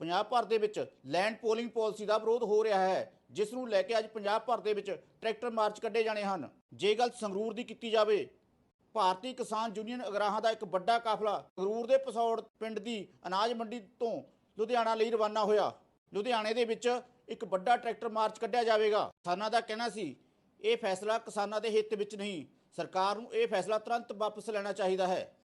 ਪੰਜਾਬ ਭਰ ਦੇ ਵਿੱਚ ਲੈਂਡ ਪੋਲਿੰਗ ਪਾਲਿਸੀ ਦਾ ਵਿਰੋਧ ਹੋ ਰਿਹਾ ਹੈ, ਜਿਸ ਨੂੰ ਲੈ ਕੇ ਅੱਜ ਪੰਜਾਬ ਭਰ ਦੇ ਵਿੱਚ ਟਰੈਕਟਰ ਮਾਰਚ ਕੱਢੇ ਜਾਣੇ ਹਨ। ਜੇ ਗੱਲ ਸੰਗਰੂਰ ਦੀ ਕੀਤੀ ਜਾਵੇ, ਭਾਰਤੀ ਕਿਸਾਨ ਯੂਨੀਅਨ ਅਗਰਾਹਾਂ ਦਾ ਇੱਕ ਵੱਡਾ ਕਾਫਲਾ ਸੰਗਰੂਰ ਦੇ ਪਸੌੜ ਪਿੰਡ ਦੀ ਅਨਾਜ ਮੰਡੀ ਤੋਂ ਲੁਧਿਆਣਾ ਲਈ ਰਵਾਨਾ ਹੋਇਆ। ਲੁਧਿਆਣੇ ਦੇ ਵਿੱਚ ਇੱਕ ਵੱਡਾ ਟਰੈਕਟਰ ਮਾਰਚ ਕੱਢਿਆ ਜਾਵੇਗਾ। ਕਿਸਾਨਾਂ ਦਾ ਕਹਿਣਾ ਸੀ, ਇਹ ਫੈਸਲਾ ਕਿਸਾਨਾਂ ਦੇ ਹਿੱਤ ਵਿੱਚ ਨਹੀਂ, ਸਰਕਾਰ ਨੂੰ ਇਹ ਫੈਸਲਾ ਤੁਰੰਤ ਵਾਪਸ ਲੈਣਾ ਚਾਹੀਦਾ ਹੈ।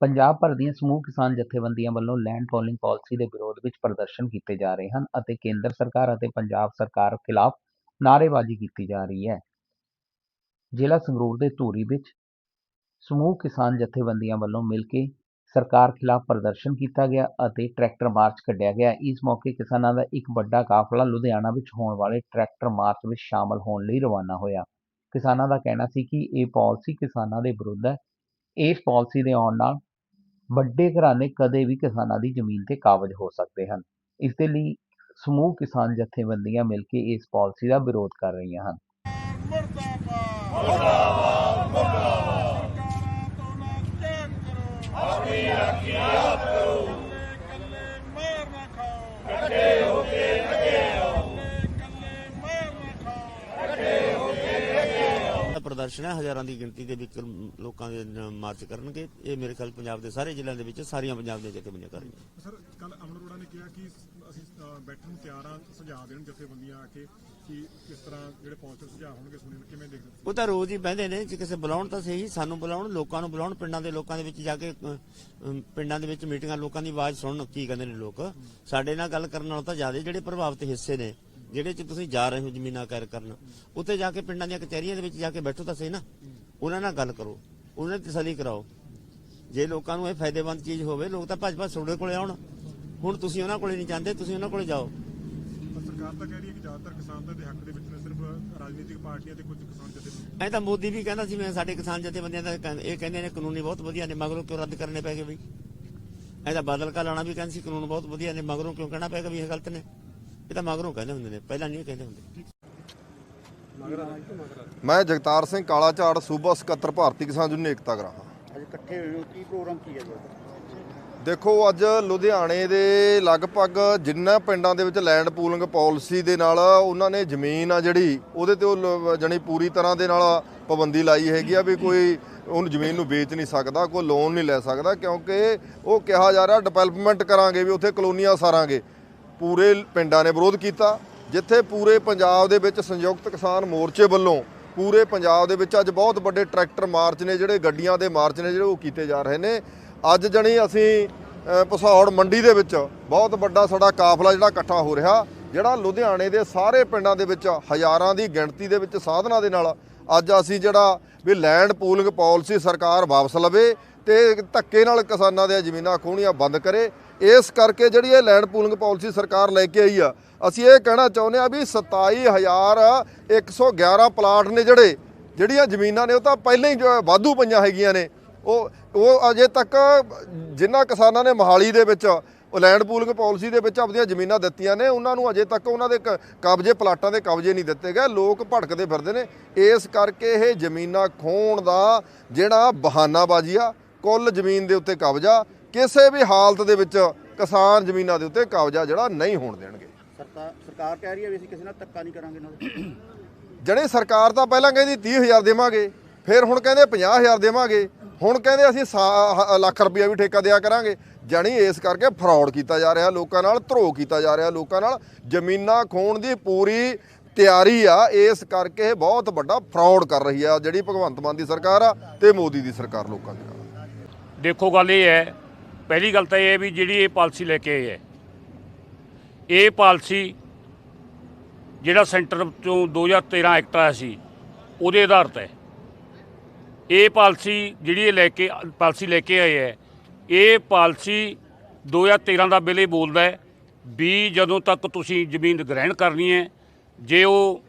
ਪੰਜਾਬ ਭਰ ਦੀਆਂ ਸਮੂਹ ਕਿਸਾਨ ਜਥੇਬੰਦੀਆਂ ਵੱਲੋਂ ਲੈਂਡ ਪੋਲਿੰਗ ਪਾਲਿਸੀ ਦੇ ਵਿਰੋਧ ਵਿੱਚ ਪ੍ਰਦਰਸ਼ਨ ਕੀਤੇ ਜਾ ਰਹੇ ਹਨ ਅਤੇ ਕੇਂਦਰ ਸਰਕਾਰ ਅਤੇ ਪੰਜਾਬ ਸਰਕਾਰ ਖਿਲਾਫ ਨਾਅਰੇਬਾਜ਼ੀ ਕੀਤੀ ਜਾ ਰਹੀ ਹੈ। ਜ਼ਿਲ੍ਹਾ ਸੰਗਰੂਰ ਦੇ ਧੂਰੀ ਵਿੱਚ ਸਮੂਹ ਕਿਸਾਨ ਜਥੇਬੰਦੀਆਂ ਵੱਲੋਂ ਮਿਲ ਕੇ ਸਰਕਾਰ ਖਿਲਾਫ ਪ੍ਰਦਰਸ਼ਨ ਕੀਤਾ ਗਿਆ ਅਤੇ ਟਰੈਕਟਰ ਮਾਰਚ ਕੱਢਿਆ ਗਿਆ। ਇਸ ਮੌਕੇ ਕਿਸਾਨਾਂ ਦਾ ਇੱਕ ਵੱਡਾ ਕਾਫਲਾ ਲੁਧਿਆਣਾ ਵਿੱਚ ਹੋਣ ਵਾਲੇ ਟਰੈਕਟਰ ਮਾਰਚ ਵਿੱਚ ਸ਼ਾਮਲ ਹੋਣ ਲਈ ਰਵਾਨਾ ਹੋਇਆ। ਕਿਸਾਨਾਂ ਦਾ ਕਹਿਣਾ ਸੀ ਕਿ ਇਹ ਪਾਲਿਸੀ ਕਿਸਾਨਾਂ ਦੇ ਵਿਰੁੱਧ ਹੈ। ਇਸ ਪਾਲਿਸੀ ਦੇ ਆਉਣ ਨਾਲ ਵੱਡੇ ਘਰਾਣੇ ਕਦੇ ਵੀ ਕਿਸਾਨਾਂ ਦੀ ਜ਼ਮੀਨ ਤੇ ਕਾਬਜ ਹੋ ਸਕਦੇ ਹਨ। ਇਸ ਦੇ ਲਈ ਸਮੂਹ ਕਿਸਾਨ ਜਥੇਬੰਦੀਆਂ ਮਿਲ ਕੇ ਇਸ ਪਾਲਿਸੀ ਦਾ ਵਿਰੋਧ ਕਰ ਰਹੀਆਂ ਹਨ। ਮੁਰਦਾਬਾਦ ਮੁਰਦਾਬਾਦ। ਸਰਕਾਰਾਂ ਤੋਂ ਨਾ ਚੈਨ ਕਰੋ ਆਪਣੀ ਰਾਖੀ ਕਰੋ ਕੱਲੇ ਮਾਰ ਨਾ ਖਾਓ ਇਕੱਠੇ ਹੋ ਕੇ ਅੱਗੇ ਆਓ ਕੱਲੇ ਮਾਰ ਨਾ ਖਾਓ ਦਾ ਪ੍ਰਦਰਸ਼ਨ ਹੈ ਹਜ਼ਾਰਾਂ ਦੀ ਗਿਣਤੀ ਦੇ ਵਿੱਚ ਲੋਕਾਂ ਦੇ ਮਾਰਚ ਕਰਨਗੇ। ਇਹ ਮੇਰੇ ਖਿਆਲ ਪੰਜਾਬ ਦੇ ਸਾਰੇ ਜ਼ਿਲ੍ਹਿਆਂ ਦੇ ਵਿੱਚ ਸਾਰੀਆਂ ਪੰਜਾਬ ਦੀਆਂ ਜਥੇਬੰਦੀਆਂ ਕਰਨਗੀਆਂ ਸਰ ਕੱਲ ਅਮਨ ਅਰੋੜਾ ਨੇ ਕਿਹਾ ਕਿ ਅਸੀਂ ਬੈਠਣ ਨੂੰ ਤਿਆਰ ਹਾਂ ਸੁਝਾਅ ਦੇਣ ਜਥੇਬੰਦੀਆਂ ਆ ਕੇ ਕਿ ਕਿਸ ਤਰ੍ਹਾਂ ਜਿਹੜੇ ਪੌਜ਼ਿਟਿਵ ਸੁਝਾਅ ਹੋਣਗੇ ਸੁਣੇ ਕਿਵੇਂ ਦੇਖਦੇ? ਉਹ ਤਾਂ ਰੋਜ਼ ਹੀ ਬਹਿੰਦੇ ਨੇ ਜੇ ਕਿਸੇ ਬੁਲਾਉਣ ਤਾਂ ਸਹੀ ਸਾਨੂੰ ਬੁਲਾਉਣ ਲੋਕਾਂ ਨੂੰ ਬੁਲਾਉਣ ਪਿੰਡਾਂ ਦੇ ਲੋਕਾਂ ਦੇ ਵਿੱਚ ਜਾ ਕੇ ਪਿੰਡਾਂ ਦੇ ਵਿੱਚ ਮੀਟਿੰਗਾਂ ਲੋਕਾਂ ਦੀ ਆਵਾਜ਼ ਸੁਣਨ ਕੀ ਕਹਿੰਦੇ ਨੇ ਲੋਕ। ਸਾਡੇ ਨਾਲ ਗੱਲ ਕਰਨ ਨਾਲੋਂ ਤਾਂ ਜ਼ਿਆਦਾ ਜਿਹੜੇ ਪ੍ਰਭਾਵਿਤ ਹਿੱਸੇ ਨੇ ਜਿਹੜੇ ਚ ਤੁਸੀਂ ਜਾ ਰਹੇ ਹੋ ਜ਼ਮੀਨਾਂ ਕਰ ਕਰਨ ਉੱਥੇ ਜਾ ਕੇ ਪਿੰਡਾਂ ਦੀਆਂ ਕਚਹਿਰੀਆਂ ਦੇ ਵਿੱਚ ਜਾ ਕੇ ਬੈਠੋ ਤਾਂ ਸਹੀ ਨਾ। ਉਹਨਾਂ ਨਾਲ ਗੱਲ ਕਰੋ ਉਹਨਾਂ ਦੀ ਤਸੱਲੀ ਕਰਾਓ। ਜੇ ਲੋਕਾਂ ਨੂੰ ਇਹ ਫਾਇਦੇਮੰਦ ਚੀਜ਼ ਹੋਵੇ ਲੋਕ ਤਾਂ ਭੱਜ ਭੱਜ ਤੁਹਾਡੇ ਕੋਲੇ ਆਉਣ। ਹੁਣ ਤੁਸੀਂ ਉਹਨਾਂ ਕੋਲੇ ਨਹੀਂ ਜਾਂਦੇ ਤੁਸੀਂ ਉਹਨਾਂ ਕੋਲੇ ਜਾਓ। ਸਰਕਾਰ ਤਾਂ ਕਹਿ ਰਹੀ ਹੈ ਕਿ ਜ਼ਿਆਦਾਤਰ ਕਿਸਾਨ ਤਾਂ ਦੇ ਹੱਕ ਦੇ ਵਿੱਚ ਨੇ ਸਿਰਫ ਰਾਜਨੀਤਿਕ ਪਾਰਟੀਆਂ ਤੇ ਕੁਝ ਕਿਸਾਨ ਜਥੇਬੰਦੀਆਂ ਐ ਤਾਂ ਮੋਦੀ ਵੀ ਕਹਿੰਦਾ ਸੀ ਮੈਂ ਸਾਡੇ ਕਿਸਾਨ ਜਥੇਬੰਦੀਆਂ ਦਾ ਇਹ ਕਹਿੰਦੇ ਨੇ ਕਾਨੂੰਨੀ ਬਹੁਤ ਵਧੀਆ ਨੇ ਮਗਰੋਂ ਕਿਉਂ ਰੱਦ ਕਰਨੇ ਪੈ ਗਏ ਬਈ? ਐ ਤਾਂ ਬਾਦਲ ਕਾ ਲਾਣਾ ਵੀ ਕਹਿੰਦੇ ਸੀ ਕਾਨੂੰਨ ਬਹੁਤ ਵਧੀਆ ਨੇ ਮਗਰੋਂ ਕਿਉਂ ਕਹਿਣਾ ਪੈ ਗਿਆ ਵੀ ਇਹ ਗਲਤ ਨੇ? ਇਹ ਤਾਂ ਮਗਰੋਂ ਕਹਿੰਦੇ ਹੁੰਦੇ ਨੇ ਪਹਿਲਾਂ ਨਹੀਂ ਕਹਿੰਦੇ ਹੁੰਦੇ। ਮੈਂ ਜਗਤਾਰ ਸਿੰਘ ਕਾਲਾ ਝਾੜ ਸੂਬਾ ਸਕੱਤਰ ਭਾਰਤੀ ਕਿਸਾਨ ਯੂਨੀਅਨ ਏਕਤਾ ਗਰਾਹਾਂ ਅੱਜ ਇਕੱਠੇ ਹੋਏ ਹੋ ਕੀ ਪ੍ਰੋਗਰਾਮ ਕੀ ਹੈ ਜੀ? ਦੇਖੋ ਅੱਜ ਲੁਧਿਆਣੇ ਦੇ ਲਗਭਗ ਜਿੰਨਾ ਪਿੰਡਾਂ ਦੇ ਵਿੱਚ ਲੈਂਡ ਪੂਲਿੰਗ ਪਾਲਿਸੀ ਦੇ ਨਾਲ ਉਹਨਾਂ ਨੇ ਜ਼ਮੀਨ ਆ ਜਿਹੜੀ ਉਹਦੇ ਤੇ ਉਹ ਜਾਣੀ ਪੂਰੀ ਤਰ੍ਹਾਂ ਦੇ ਨਾਲ ਪਾਬੰਦੀ ਲਾਈ ਹੈਗੀ ਆ ਵੀ ਕੋਈ ਉਹਨੂੰ ਜ਼ਮੀਨ ਨੂੰ ਵੇਚ ਨਹੀਂ ਸਕਦਾ ਕੋਈ ਲੋਨ ਨਹੀਂ ਲੈ ਸਕਦਾ ਕਿਉਂਕਿ ਉਹ ਕਿਹਾ ਜਾ ਰਿਹਾ ਡਿਵੈਲਪਮੈਂਟ ਕਰਾਂਗੇ ਵੀ ਉੱਥੇ ਕਲੋਨੀਆਂ ਸਾਰਾਂਗੇ। ਪੂਰੇ ਪਿੰਡਾਂ ਨੇ ਵਿਰੋਧ ਕੀਤਾ, ਜਿੱਥੇ ਪੂਰੇ ਪੰਜਾਬ ਦੇ ਵਿੱਚ ਸੰਯੁਕਤ ਕਿਸਾਨ ਮੋਰਚੇ ਵੱਲੋਂ ਪੂਰੇ ਪੰਜਾਬ ਦੇ ਵਿੱਚ ਅੱਜ ਬਹੁਤ ਵੱਡੇ ਟਰੈਕਟਰ ਮਾਰਚ ਨੇ, ਜਿਹੜੇ ਗੱਡੀਆਂ ਦੇ ਮਾਰਚ ਨੇ, ਜਿਹੜੇ ਉਹ ਕੀਤੇ ਜਾ ਰਹੇ ਨੇ। ਅੱਜ ਜਣੀ ਅਸੀਂ ਪਸੌੜ ਮੰਡੀ ਦੇ ਵਿੱਚ ਬਹੁਤ ਵੱਡਾ ਸਾਡਾ ਕਾਫਲਾ ਜਿਹੜਾ ਇਕੱਠਾ ਹੋ ਰਿਹਾ, ਜਿਹੜਾ ਲੁਧਿਆਣੇ ਦੇ ਸਾਰੇ ਪਿੰਡਾਂ ਦੇ ਵਿੱਚ ਹਜ਼ਾਰਾਂ ਦੀ ਗਿਣਤੀ ਦੇ ਵਿੱਚ ਸਾਧਨਾਂ ਦੇ ਨਾਲ ਅੱਜ ਅਸੀਂ ਜਿਹੜਾ ਵੀ ਲੈਂਡ ਪੂਲਿੰਗ ਪਾਲਿਸੀ ਸਰਕਾਰ ਵਾਪਸ ਲਵੇ ਤੇ ਧੱਕੇ ਨਾਲ ਕਿਸਾਨਾਂ ਦੀਆਂ ਜ਼ਮੀਨਾਂ ਖੋਹਣੀਆਂ ਬੰਦ ਕਰੇ। ਇਸ ਕਰਕੇ ਜਿਹੜੀ ਇਹ ਲੈਂਡ ਪੂਲਿੰਗ ਪਾਲਿਸੀ ਸਰਕਾਰ ਲੈ ਕੇ ਆਈ ਆ, ਅਸੀਂ ਇਹ ਕਹਿਣਾ ਚਾਹੁੰਦੇ ਆ ਵੀ 27111 ਪਲਾਟ ਨੇ ਜਿਹੜੇ, ਜਿਹੜੀਆਂ ਜ਼ਮੀਨਾਂ ਨੇ ਉਹ ਤਾਂ ਪਹਿਲਾਂ ਹੀ ਜੋ ਵਾਧੂ ਪਈਆਂ ਹੈਗੀਆਂ ਨੇ। ਉਹ ਉਹ ਅਜੇ ਤੱਕ ਜਿਨ੍ਹਾਂ ਕਿਸਾਨਾਂ ਨੇ ਮਹਾਲੀ ਦੇ ਵਿੱਚ, ਉਹ ਲੈਂਡ ਪੂਲਿੰਗ ਪਾਲਿਸੀ ਦੇ ਵਿੱਚ ਆਪਣੀਆਂ ਜ਼ਮੀਨਾਂ ਦਿੱਤੀਆਂ ਨੇ, ਉਹਨਾਂ ਨੂੰ ਅਜੇ ਤੱਕ ਉਹਨਾਂ ਦੇ ਕ- ਕਬਜ਼ੇ, ਪਲਾਟਾਂ ਦੇ ਕਬਜ਼ੇ ਨਹੀਂ ਦਿੱਤੇ ਗਏ। ਲੋਕ ਭੜਕਦੇ ਫਿਰਦੇ ਨੇ। ਇਸ ਕਰਕੇ ਇਹ ਜ਼ਮੀਨਾਂ ਖੋਣ ਦਾ ਜਿਹੜਾ ਬਹਾਨਾਬਾਜ਼ੀ ਆ ਕੁੱਲ ਜ਼ਮੀਨ ਦੇ ਉੱਤੇ ਕਬਜ਼ਾ ਕਿਸੇ ਵੀ ਹਾਲਤ ਦੇ ਵਿੱਚ ਕਿਸਾਨ ਜ਼ਮੀਨਾਂ ਦੇ ਉੱਤੇ ਕਬਜ਼ਾ ਜਿਹੜਾ ਨਹੀਂ ਹੋਣ ਦੇਣਗੇ। ਸਰਕਾਰ ਕਹਿ ਰਹੀ ਹੈ ਵੀ ਅਸੀਂ ਕਿਸੇ ਨਾਲ ਧੱਕਾ ਨਹੀਂ ਕਰਾਂਗੇ ਨਾਲ ਜਿਹੜੇ ਸਰਕਾਰ ਤਾਂ ਪਹਿਲਾਂ ਕਹਿੰਦੀ 30000 ਦੇਵਾਂਗੇ ਫਿਰ ਹੁਣ ਕਹਿੰਦੇ 50000 ਦੇਵਾਂਗੇ ਹੁਣ ਕਹਿੰਦੇ ਅਸੀਂ ਲੱਖ ਰੁਪਇਆ ਵੀ ਠੇਕਾ ਦਿਆ ਕਰਾਂਗੇ। ਜਾਣੀ ਇਸ ਕਰਕੇ ਫਰਾਡ ਕੀਤਾ ਜਾ ਰਿਹਾ ਲੋਕਾਂ ਨਾਲ ਧਰੋ ਕੀਤਾ ਜਾ ਰਿਹਾ ਲੋਕਾਂ ਨਾਲ। ਜ਼ਮੀਨਾਂ ਖੋਣ ਦੀ ਪੂਰੀ ਤਿਆਰੀ ਆ ਇਸ ਕਰਕੇ ਬਹੁਤ ਵੱਡਾ ਫਰਾਡ ਕਰ ਰਹੀ ਆ ਜਿਹੜੀ ਭਗਵੰਤ ਮਾਨ ਦੀ ਸਰਕਾਰ ਆ ਤੇ ਮੋਦੀ ਦੀ ਸਰਕਾਰ ਲੋਕਾਂ ਦੇ ਨਾਲ। ਦੇਖੋ ਗੱਲ ਇਹ ਹੈ, ਪਹਿਲੀ ਗੱਲ ਤਾਂ ਇਹ ਹੈ ਵੀ ਜਿਹੜੀ ਇਹ ਪਾਲਿਸੀ ਲੈ ਕੇ ਆਏ ਹੈ, ਇਹ ਪਾਲਿਸੀ ਜਿਹੜਾ ਸੈਂਟਰ ਤੋਂ 2013 ਐਕਟ ਆਇਆ ਸੀ, ਉਹਦੇ ਆਧਾਰ ਤੇ ਹੈ। ਇਹ ਪਾਲਿਸੀ ਜਿਹੜੀ ਇਹ ਲੈ ਕੇ, ਪਾਲਿਸੀ ਲੈ ਕੇ ਆਏ ਹੈ, ਇਹ ਪਾਲਿਸੀ 2013 ਦਾ ਬਿੱਲ ਇਹ ਬੋਲਦਾ ਹੈ ਵੀ ਜਦੋਂ ਤੱਕ ਤੁਸੀਂ ਜ਼ਮੀਨ ਗ੍ਰਹਿਣ ਕਰਨੀ ਹੈ, ਜੇ ਉਹ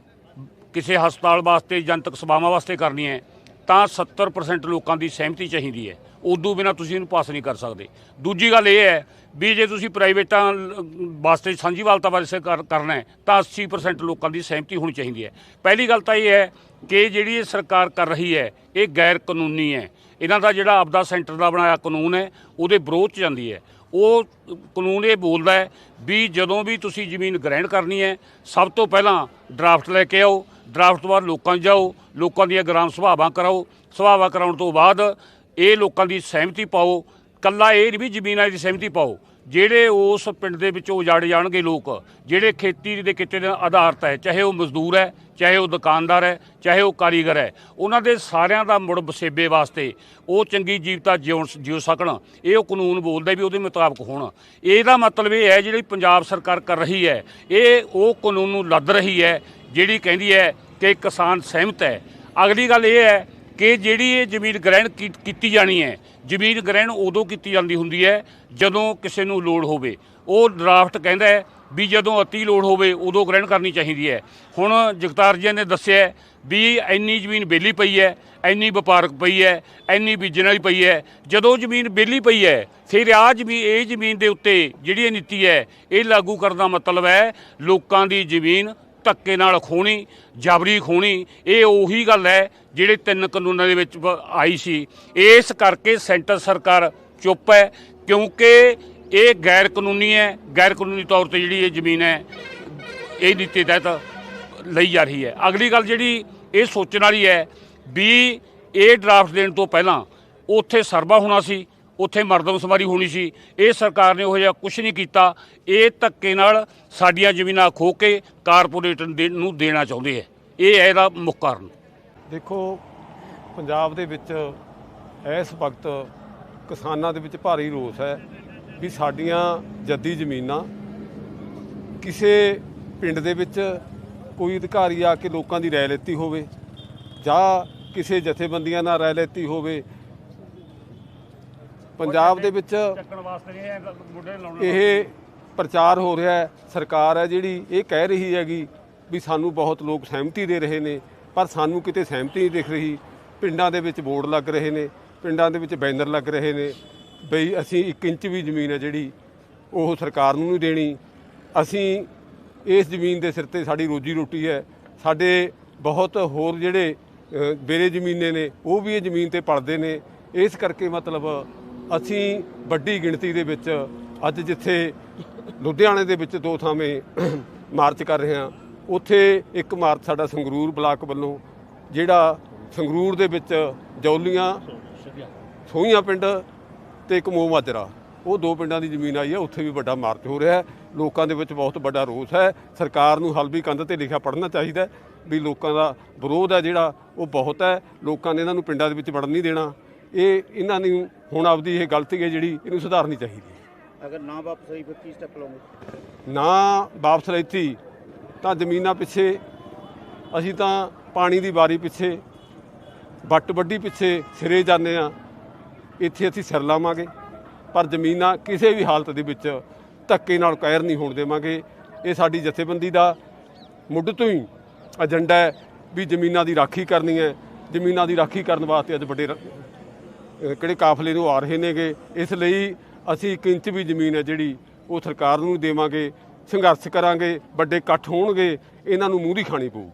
ਕਿਸੇ ਹਸਪਤਾਲ ਵਾਸਤੇ ਜਨਤਕ ਸੇਵਾਵਾਂ ਵਾਸਤੇ ਕਰਨੀ ਹੈ, ਤਾਂ 70% ਲੋਕਾਂ ਦੀ ਸਹਿਮਤੀ ਚਾਹੀਦੀ ਹੈ। ਉਦੋਂ ਬਿਨਾ ਤੁਸੀਂ ਇਹਨੂੰ ਪਾਸ ਨਹੀਂ ਕਰ ਸਕਦੇ। ਦੂਜੀ ਗੱਲ ਇਹ ਹੈ ਵੀ ਜੇ ਤੁਸੀਂ ਪ੍ਰਾਈਵੇਟਾਂ ਲ- ਵਾਸਤੇ ਸਾਂਝੀਵਾਲਤਾ ਵਾਸਤੇ ਕਰ- ਕਰਨਾ ਹੈ, ਤਾਂ 80% ਲੋਕਾਂ ਦੀ ਸਹਿਮਤੀ ਹੋਣੀ ਚਾਹੀਦੀ ਹੈ। ਪਹਿਲੀ ਗੱਲ ਤਾਂ ਇਹ ਹੈ ਕਿ ਜਿਹੜੀ ਇਹ ਸਰਕਾਰ ਕਰ ਰਹੀ ਹੈ, ਇਹ ਗੈਰ ਕਾਨੂੰਨੀ ਹੈ। ਇਹਨਾਂ ਦਾ ਜਿਹੜਾ ਆਪਦਾ ਸੈਂਟਰ ਦਾ ਬਣਾਇਆ ਕਾਨੂੰਨ ਹੈ, ਉਹਦੇ ਵਿਰੋਧ ਚ ਜਾਂਦੀ ਹੈ। ਉਹ ਕਾਨੂੰਨ ਇਹ ਬੋਲਦਾ ਹੈ ਵੀ ਜਦੋਂ ਵੀ ਤੁਸੀਂ ਜ਼ਮੀਨ ਗ੍ਰਹਿਣ ਕਰਨੀ ਹੈ, ਸਭ ਤੋਂ ਪਹਿਲਾਂ ਡਰਾਫਟ ਲੈ ਕੇ ਆਓ, ਡਰਾਫਟ ਤੋਂ ਬਾਅਦ ਲੋਕਾਂ 'ਚ ਜਾਓ, ਲੋਕਾਂ ਦੀਆਂ ਗ੍ਰਾਮ ਸਭਾਵਾਂ ਕਰਾਓ। ਸਭਾਵਾਂ ਕਰਾਉਣ ਤੋਂ ਬਾਅਦ ਇਹ ਲੋਕਾਂ ਦੀ ਸਹਿਮਤੀ ਪਾਓ, ਕੱਲਾ ਇਹ ਨਹੀਂ ਵੀ ਜ਼ਮੀਨਾਂ ਦੀ ਸਹਿਮਤੀ ਪਾਓ, ਜਿਹੜੇ ਉਸ ਪਿੰਡ ਦੇ ਵਿੱਚੋਂ ਉਜਾੜੇ ਜਾਣਗੇ ਲੋਕ, ਜਿਹੜੇ ਖੇਤੀ ਦੇ ਕਿੱਤੇ ਦੇ ਆਧਾਰਤ ਹੈ, ਚਾਹੇ ਉਹ ਮਜ਼ਦੂਰ ਹੈ, ਚਾਹੇ ਉਹ ਦੁਕਾਨਦਾਰ ਹੈ, ਚਾਹੇ ਉਹ ਕਾਰੀਗਰ ਹੈ, ਉਹਨਾਂ ਦੇ ਸਾਰਿਆਂ ਦਾ ਮੁੜ ਵਸੇਬੇ ਵਾਸਤੇ ਉਹ ਚੰਗੀ ਜੀਵਤਾ ਜਿਉਣ ਜਿਉ ਸਕਣ, ਇਹ ਉਹ ਕਾਨੂੰਨ ਬੋਲਦਾ ਵੀ ਉਹਦੇ ਮੁਤਾਬਕ ਹੋਣ। ਇਹਦਾ ਮਤਲਬ ਇਹ ਹੈ, ਜਿਹੜੀ ਪੰਜਾਬ ਸਰਕਾਰ ਕਰ ਰਹੀ ਹੈ, ਇਹ ਉਹ ਕਾਨੂੰਨ ਨੂੰ ਲੱਦ ਰਹੀ ਹੈ, ਜਿਹੜੀ ਕਹਿੰਦੀ ਹੈ ਕਿ ਕਿਸਾਨ ਸਹਿਮਤ ਹੈ। ਅਗਲੀ ਗੱਲ ਇਹ ਹੈ ਕਿ ਜਿਹੜੀ ਇਹ ਜ਼ਮੀਨ ਗ੍ਰਹਿਣ ਕੀ- ਕੀਤੀ ਜਾਣੀ ਹੈ, ਜ਼ਮੀਨ ਗ੍ਰਹਿਣ ਉਦੋਂ ਕੀਤੀ ਜਾਂਦੀ ਹੁੰਦੀ ਹੈ ਜਦੋਂ ਕਿਸੇ ਨੂੰ ਲੋੜ ਹੋਵੇ। ਉਹ ਡਰਾਫਟ ਕਹਿੰਦਾ ਹੈ ਵੀ ਜਦੋਂ ਅਤੀ ਲੋੜ ਹੋਵੇ ਉਦੋਂ ਗ੍ਰਹਿਣ ਕਰਨੀ ਚਾਹੀਦੀ ਹੈ। ਹੁਣ ਜਗਤਾਰ ਜੀ ਨੇ ਦੱਸਿਆ ਹੈ ਵੀ ਇੰਨੀ ਜ਼ਮੀਨ ਬੇਲੀ ਪਈ ਹੈ, ਇੰਨੀ ਵਪਾਰਕ ਪਈ ਹੈ, ਇੰਨੀ ਬੀਜਣ ਵਾਲੀ ਪਈ ਹੈ। ਜਦੋਂ ਜ਼ਮੀਨ ਬੇਲੀ ਪਈ ਹੈ, ਫਿਰ ਆ ਜ਼ਮੀਨ ਇਹ ਜ਼ਮੀਨ ਦੇ ਉੱਤੇ ਜਿਹੜੀ ਇਹ ਨੀਤੀ ਹੈ, ਇਹ ਲਾਗੂ ਕਰਨ ਦਾ ਮਤਲਬ ਹੈ ਲੋਕਾਂ ਦੀ ਜ਼ਮੀਨ ਧੱਕੇ ਨਾਲ ਖੋਣੀ, ਜਬਰੀ ਖੋਣੀ, ਇਹ ਉਹੀ ਗੱਲ ਹੈ ਜਿਹੜੇ ਤਿੰਨ ਕਾਨੂੰਨਾਂ ਦੇ ਵਿੱਚ ਆਈ ਸੀ। ਇਸ ਕਰਕੇ ਸੈਂਟਰ ਸਰਕਾਰ ਚੁੱਪ ਹੈ, ਕਿਉਂਕਿ ਇਹ ਗੈਰ ਕਾਨੂੰਨੀ ਹੈ। ਗੈਰ ਕਾਨੂੰਨੀ ਤੌਰ ਤੇ ਜਿਹੜੀ ਇਹ ਜ਼ਮੀਨ ਹੈ, ਇਹ ਨੀਤੀ ਤਹਿਤ ਲਈ ਜਾ ਰਹੀ ਹੈ। ਅਗਲੀ ਗੱਲ ਜਿਹੜੀ ਇਹ ਸੋਚਣ ਵਾਲੀ ਹੈ ਵੀ ਇਹ ਡਰਾਫਟ ਦੇਣ ਤੋਂ ਪਹਿਲਾਂ ਉੱਥੇ ਸਰਵਾ ਹੋਣਾ ਸੀ ਉੱਥੇ ਮਰਦਮਸ਼ੁਮਾਰੀ ਹੋਣੀ ਸੀ। ਇਹ ਸਰਕਾਰ ਨੇ ਉਹ ਜਿਹਾ ਕੁਝ ਨਹੀਂ ਕੀਤਾ। ਇਹ ਧੱਕੇ ਨਾਲ ਸਾਡੀਆਂ ਜ਼ਮੀਨਾਂ ਖੋ ਕੇ ਕਾਰਪੋਰੇਟ ਦੇ- ਨੂੰ ਦੇਣਾ ਚਾਹੁੰਦੇ ਹੈ ਇਹ ਹੈ ਇਹਦਾ ਮੁੱਖ ਕਾਰਨ। ਦੇਖੋ, ਪੰਜਾਬ ਦੇ ਵਿੱਚ ਇਸ ਵਕਤ ਕਿਸਾਨਾਂ ਦੇ ਵਿੱਚ ਭਾਰੀ ਰੋਸ ਹੈ ਵੀ ਸਾਡੀਆਂ ਜੱਦੀ ਜ਼ਮੀਨਾਂ ਕਿਸੇ ਪਿੰਡ ਦੇ ਵਿੱਚ ਕੋਈ ਅਧਿਕਾਰੀ ਆ ਕੇ ਲੋਕਾਂ ਦੀ ਰਾਏ ਲੈਤੀ ਹੋਵੇ ਜਾਂ ਕਿਸੇ ਜਥੇਬੰਦੀਆਂ ਨਾਲ ਰਾਏ ਲੈਤੀ ਹੋਵੇ ਪੰਜਾਬ ਦੇ ਵਿੱਚ ਚੱਕਣ ਵਾਸਤੇ ਇਹ ਮੁੰਡੇ ਲਾਉਣੇ ਇਹ ਪ੍ਰਚਾਰ ਹੋ ਰਿਹਾ ਹੈ ਸਰਕਾਰ ਹੈ ਜਿਹੜੀ ਇਹ ਕਹਿ ਰਹੀ ਹੈਗੀ ਵੀ ਸਾਨੂੰ ਬਹੁਤ ਲੋਕ ਸਹਿਮਤੀ ਦੇ ਰਹੇ ਨੇ ਪਰ ਸਾਨੂੰ ਕਿਤੇ ਸਹਿਮਤੀ ਨਹੀਂ ਦਿਖ ਰਹੀ। ਪਿੰਡਾਂ ਦੇ ਵਿੱਚ ਬੋਰਡ ਲੱਗ ਰਹੇ ਨੇ ਪਿੰਡਾਂ ਦੇ ਵਿੱਚ ਬੈਨਰ ਲੱਗ ਰਹੇ ਨੇ ਬਈ ਅਸੀਂ 1 ਇੰਚ ਵੀ ਜ਼ਮੀਨ ਹੈ ਜਿਹੜੀ ਉਹ ਸਰਕਾਰ ਨੂੰ ਨਹੀਂ ਦੇਣੀ। ਅਸੀਂ ਇਸ ਜ਼ਮੀਨ ਦੇ ਸਿਰ ਤੇ ਸਾਡੀ ਰੋਜੀ ਰੋਟੀ ਹੈ ਸਾਡੇ ਬਹੁਤ ਹੋਰ ਜਿਹੜੇ ਬੇਰੇ ਜ਼ਮੀਨੇ ਨੇ ਉਹ ਵੀ ਇਹ ਜ਼ਮੀਨ ਤੇ ਪਲਦੇ ਨੇ। ਇਸ ਕਰਕੇ ਮਤਲਬ ਅਸੀਂ ਵੱਡੀ ਗਿਣਤੀ ਦੇ ਵਿੱਚ ਅੱਜ ਜਿੱਥੇ ਲੁਧਿਆਣੇ ਦੇ ਵਿੱਚ ਦੋ ਥਾਵੇਂ ਮਾਰਚ ਕਰ ਰਹੇ ਹਾਂ, ਉੱਥੇ ਇੱਕ ਮਾਰਚ ਸਾਡਾ ਸੰਗਰੂਰ ਬਲਾਕ ਵੱਲੋਂ ਜਿਹੜਾ ਸੰਗਰੂਰ ਦੇ ਵਿੱਚ ਜੌਲੀਆਂ, ਸੋਹੀਆਂ ਪਿੰਡ ਤੇ ਇੱਕ ਮੋਹ ਮਾਜਰਾ ਉਹ ਦੋ ਪਿੰਡਾਂ ਦੀ ਜ਼ਮੀਨ ਆਈ ਹੈ, ਉੱਥੇ ਵੀ ਵੱਡਾ ਮਾਰਚ ਹੋ ਰਿਹਾ ਹੈ। ਲੋਕਾਂ ਦੇ ਵਿੱਚ ਬਹੁਤ ਵੱਡਾ ਰੋਸ ਹੈ। ਸਰਕਾਰ ਨੂੰ ਹਲ ਵੀ ਕੰਧ ਤੇ ਲਿਖਿਆ ਪੜ੍ਹਨਾ ਚਾਹੀਦਾ ਵੀ ਲੋਕਾਂ ਦਾ ਵਿਰੋਧ ਹੈ ਜਿਹੜਾ, ਉਹ ਬਹੁਤ ਹੈ। ਲੋਕਾਂ ਨੇ ਇਹਨਾਂ ਨੂੰ ਪਿੰਡਾਂ ਦੇ ਵਿੱਚ ਵੜਨ ਨਹੀਂ ਦੇਣਾ। ਇਹ ਇਹਨਾਂ ਨੂੰ ਹੁਣ ਆਪਦੀ ਇਹ ਗਲਤੀ ਹੈ ਜਿਹੜੀ ਇਹਨੂੰ ਸੁਧਾਰਨੀ ਚਾਹੀਦੀ ਹੈ। ਅਗਰ ਨਾ ਵਾਪਸ ਹੋਈ ਫਿਰ ਕੀ ਸਟੈਪ ਲਓਗੇ? ਨਾ ਵਾਪਸ ਲੈਤੀ ਤਾਂ ਜ਼ਮੀਨਾਂ ਪਿੱਛੇ ਅਸੀਂ ਤਾਂ ਪਾਣੀ ਦੀ ਵਾਰੀ ਪਿੱਛੇ ਵੱਟ ਵੱਡੀ ਪਿੱਛੇ ਸਿਰੇ ਜਾਂਦੇ ਆ ਇੱਥੇ ਅਸੀਂ ਸਿਰ ਲਾਵਾਂਗੇ ਪਰ ਜ਼ਮੀਨਾਂ ਕਿਸੇ ਵੀ ਹਾਲਤ ਦੇ ਵਿੱਚ ਧੱਕੇ ਨਾਲ ਕਾਇਰ ਨਹੀਂ ਹੋਣ ਦੇਵਾਂਗੇ। ਇਹ ਸਾਡੀ ਜਥੇਬੰਦੀ ਦਾ ਮੁੱਢ ਤੋਂ ਹੀ ਏਜੰਡਾ ਹੈ ਵੀ ਜ਼ਮੀਨਾਂ ਦੀ ਰਾਖੀ ਕਰਨੀ ਹੈ। ਜ਼ਮੀਨਾਂ ਦੀ ਰਾਖੀ ਕਰਨ ਵਾਸਤੇ ਅੱਜ ਵੱਡੇ ਕਿਹੜੇ ਕਾਫਲੇ ਨੂੰ ਆ ਰਹੇ ਨੇਗੇ, ਇਸ ਲਈ ਅਸੀਂ ਇੱਕ ਇੰਚ ਵੀ ਜ਼ਮੀਨ ਹੈ ਜਿਹੜੀ ਉਹ ਸਰਕਾਰ ਨੂੰ ਦੇਵਾਂਗੇ, ਸੰਘਰਸ਼ ਕਰਾਂਗੇ, ਵੱਡੇ ਇਕੱਠ ਹੋਣਗੇ, ਇਹਨਾਂ ਨੂੰ ਮੂੰਹ ਖਾਣੀ ਪਊਗੀ।